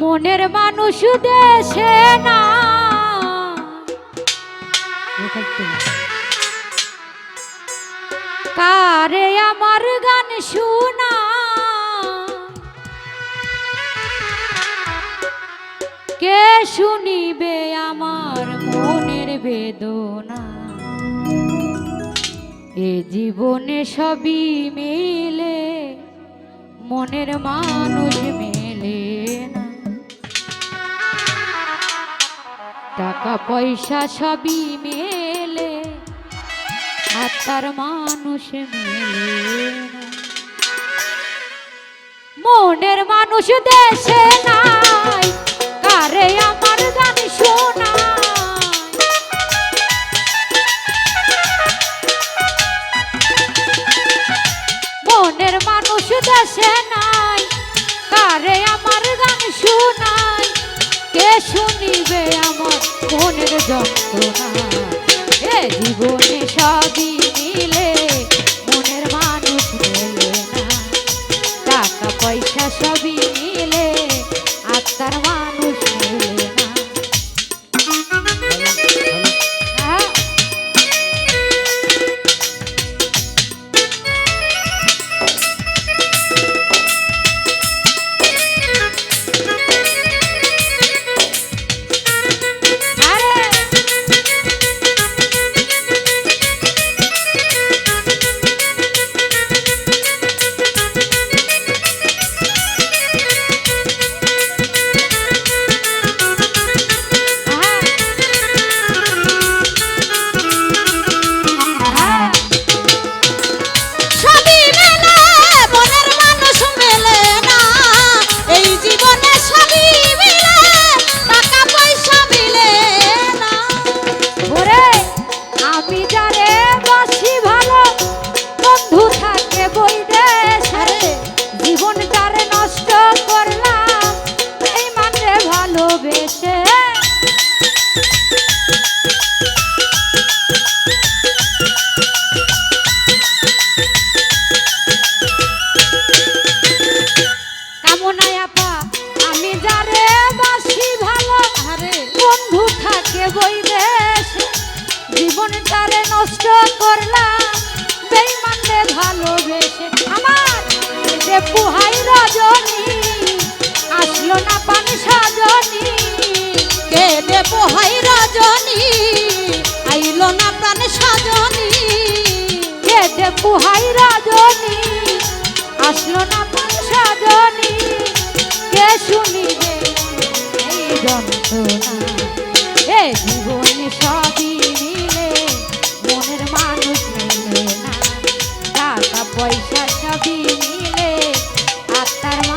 মনের মানুষ দেশে না। কারে আমার গান শোনা? কে শুনিবে আমার মনের বেদনা? এ জীবনে সবই মেলে, মনের মানুষ মেলে। পয়সা সবই মেলে, আর তার মানুষ মেলে মনের মানুষ দেশে নাই, কারে আমার গান শোনায়? মনের মানুষ দেশে নাই, কারে আমার গান শোনায়? কে শুনিবে আমার মনের যন্ত্রণা? এ জীবনে সবই মিলে মনের মানুষ মেলে না। টাকা পয়সা সবই মিলে আত্মার মানুষ এই পুহাই রজনী আসলো না সাজনী। কে দে পোহাই রজনী, আইলো না সাজনী। কে যে পুহাই রজনী আসলো সাজনী। কে শুনিবে এই যন্ত্রণা? এ জীবনে সবই মিলে, মনের মানুষ টাকা পয়সা সবই মিলে তার